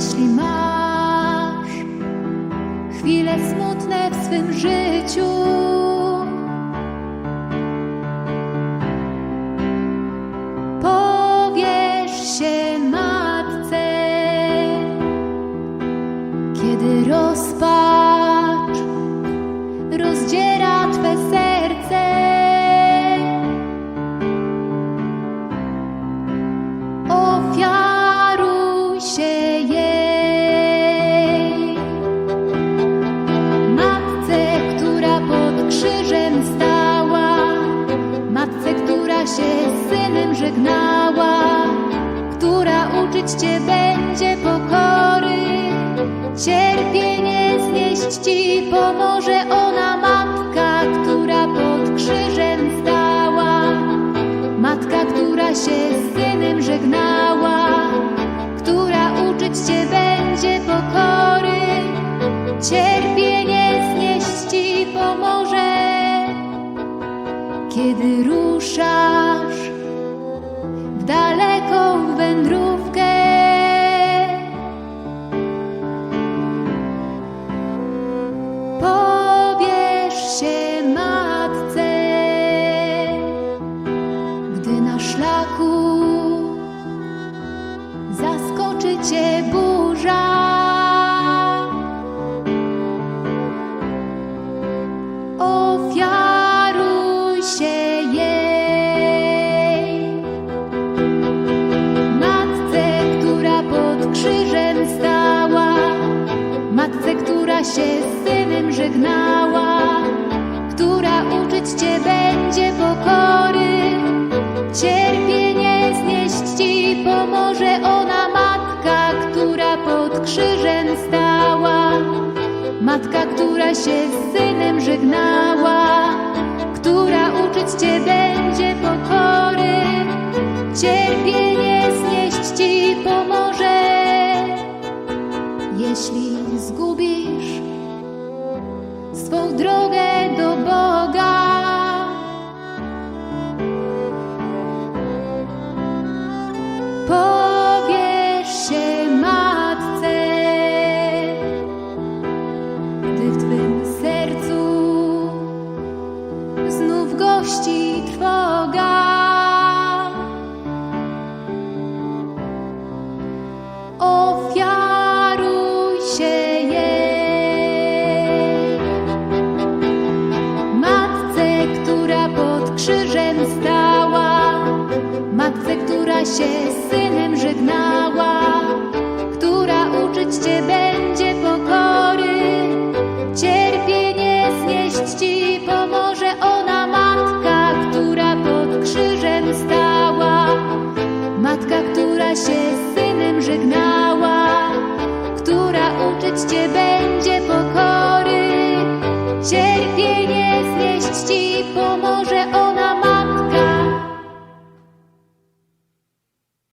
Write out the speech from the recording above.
Jeśli masz chwile smutne w swym życiu, uczyć cię będzie pokory, cierpienie znieść ci pomoże ona matka, która pod krzyżem stała. Matka, która się z synem żegnała, która uczyć cię będzie pokory, cierpienie znieść ci pomoże, kiedy ruszasz w daleką wędrówkę. Zaskoczy cię burza. Ofiaruj się jej. Matce, która pod krzyżem stała, matce, która się z synem żegnała, która uczyć cię będzie pokory, stała, matka, która się z synem żegnała, która uczyć cię się z synem żegnała,